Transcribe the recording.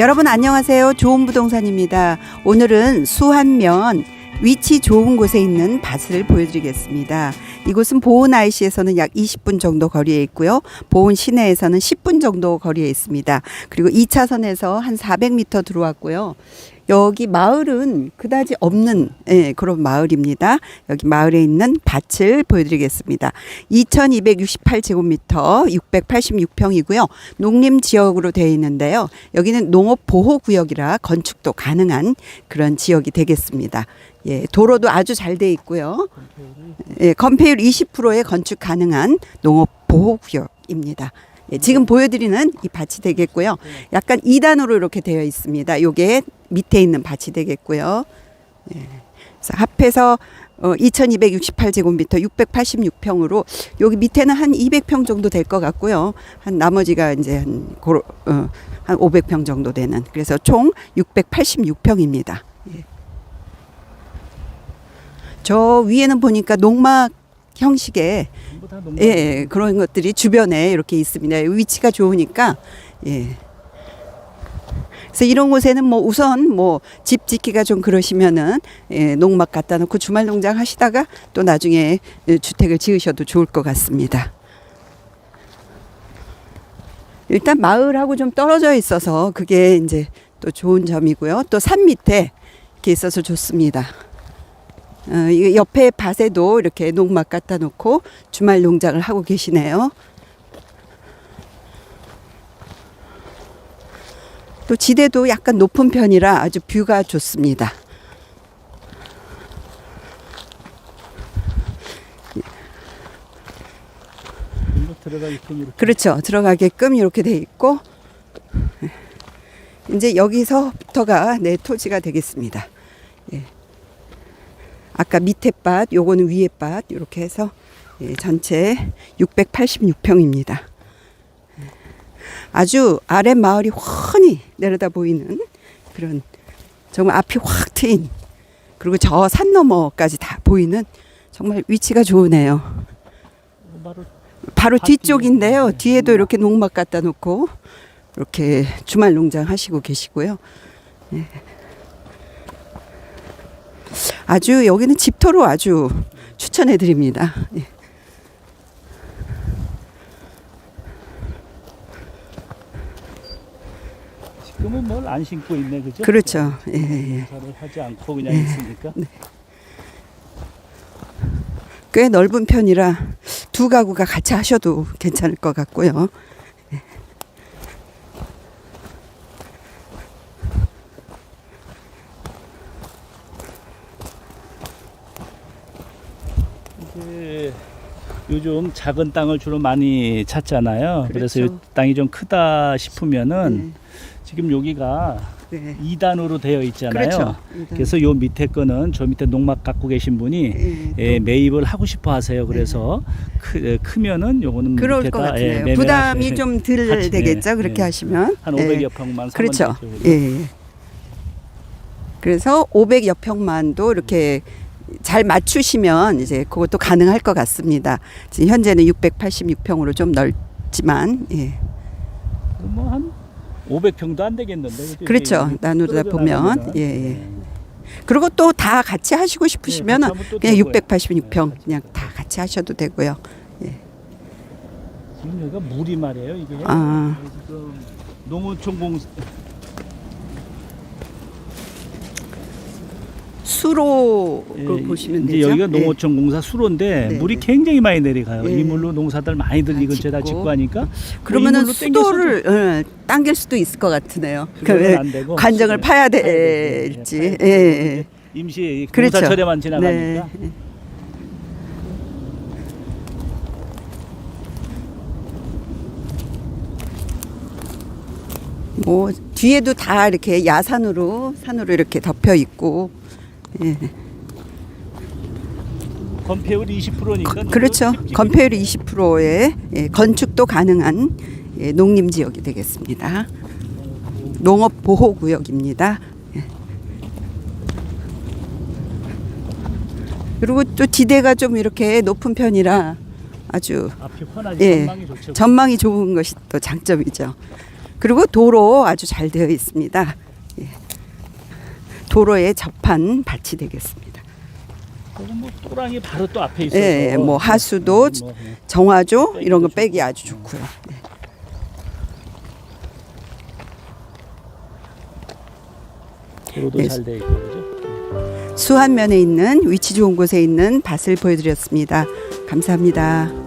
여러분 안녕하세요. 좋은 부동산입니다. 오늘은 수한면 위치 좋은 곳에 있는 밭을 보여드리겠습니다. 이곳은 보은 IC에서는 약 20분 정도 거리에 있고요. 보은 시내에서는 10분 정도 거리에 있습니다. 그리고 2차선에서 한 400m 들어왔고요. 여기 마을은 그다지 없는 예, 그런 마을입니다. 여기 마을에 있는 밭을 보여드리겠습니다. 2,268제곱미터 686평이고요. 농림 지역으로 되어 있는데요. 여기는 농업 보호 구역이라 건축도 가능한 그런 지역이 되겠습니다. 예, 도로도 아주 잘 돼 있고요. 예, 건폐율 20%의 건축 가능한 농업 보호 구역입니다. 예, 지금 보여드리는 이 밭이 되겠고요. 약간 2단으로 이렇게 되어 있습니다. 요게 밑에 있는 밭이 되겠고요. 예, 그래서 합해서 어, 2,268제곱미터 686평으로 여기 밑에는 한 200평 정도 될 것 같고요. 한 나머지가 이제 한, 고로, 어, 한 500평 정도 되는 그래서 총 686평입니다. 예. 저 위에는 보니까 농막 형식의 전부 다 농막. 예, 예, 그런 것들이 주변에 이렇게 있습니다. 위치가 좋으니까 예. 그래서 이런 곳에는 뭐 우선 뭐 집 짓기가 좀 그러시면은 예, 농막 갖다 놓고 주말 농장 하시다가 또 나중에 예, 주택을 지으셔도 좋을 것 같습니다. 일단 마을하고 좀 떨어져 있어서 그게 이제 또 좋은 점이고요. 또 산 밑에 이렇게 있어서 좋습니다. 어, 이 옆에 밭에도 이렇게 농막 갖다 놓고 주말 농장을 하고 계시네요. 또 지대도 약간 높은 편이라 아주 뷰가 좋습니다. 그렇죠. 들어가게끔 이렇게 돼 있고 이제 여기서부터가 내 토지가 되겠습니다. 예. 아까 밑에 밭, 요거는 위에 밭 이렇게 해서 예, 전체 686평입니다. 아주 아래 마을이 훤히 내려다 보이는 그런 정말 앞이 확 트인 그리고 저 산 너머까지 다 보이는 정말 위치가 좋으네요. 바로 바로 밭 뒤쪽인데요. 뒤에. 뒤에도 이렇게 농막 갖다 놓고 이렇게 주말 농장 하시고 계시고요. 예. 아주 여기는 집터로 아주 추천해 드립니다. 예. 지금은 뭘 안 신고 있네, 그죠? 그렇죠. 예, 예. 농사를 하지 않고 그냥 네. 있으니까. 꽤 넓은 편이라 두 가구가 같이 하셔도 괜찮을 것 같고요. 이제 요즘 작은 땅을 주로 많이 찾잖아요. 그래서 그렇죠. 이 땅이 좀 크다 싶으면은 네. 지금 여기가 네. 2단으로 되어 있잖아요. 그렇죠. 그래서 요 밑에 거는 저 밑에 농막 갖고 계신 분이 예, 예, 또 매입을 하고 싶어 하세요. 그래서 크, 에, 크면은 요거는 그럴 밑에다, 것 같네요. 예, 부담이 좀덜 같이, 되겠죠. 예, 그렇게 예. 하시면 한 예. 500여 평만 사면 그렇죠. 되죠. 예. 그래서 500여 평만도 이렇게 잘 맞추시면 이제 그것도 가능할 것 같습니다. 지금 현재는 686평으로 좀 넓지만 예. 뭐한 500평도 안 되겠는데. 그렇죠. 나누다 보면. 예, 예. 그리고 또 다 같이 하시고 싶으시면은 네, 하면 또 그냥 되고요. 686평 그냥 다 같이 하셔도 되고요. 지금 여기가 물이 말이에요. 이게 아. 지금 농어촌 공 수로로 예, 보시면 되죠. 여기가 예. 농어촌 공사 수로인데 네, 물이 네. 굉장히 많이 내려가요. 예. 이 물로 농사들 많이들 이다 근처에다 짓고. 짓고 하니까 그러면은 이 수도를 어, 당길 수도 있을 것 같으네요. 그거는 그안 되고 관정을 수도를 파야 파야 될지. 예, 예. 임시 그렇죠. 공사철에만 지나가니까 네. 뭐 뒤에도 다 이렇게 야산으로 산으로 이렇게 덮여 있고 예. 건폐율 20%니까 그렇죠 건폐율이 20%의 예, 건축도 가능한 예, 농림 지역이 되겠습니다 농업 보호 구역입니다 예. 그리고 또 지대가 좀 이렇게 높은 편이라 아주 훤하지 예, 전망이. 전망이 좋은 것이 또 장점이죠. 그리고 도로 아주 잘 되어 있습니다. 예. 도로에 접한 밭이 되겠습니다. 뭐 또랑이 바로 또 앞에 있어서 예, 뭐 하수도 음, 뭐, 예. 정화조 이런 거 빼기 아주 좋고요. 네. 도로도 네. 잘돼 있고 그죠? 수안면에 있는 위치 좋은 곳에 있는 밭을 보여드렸습니다. 감사합니다.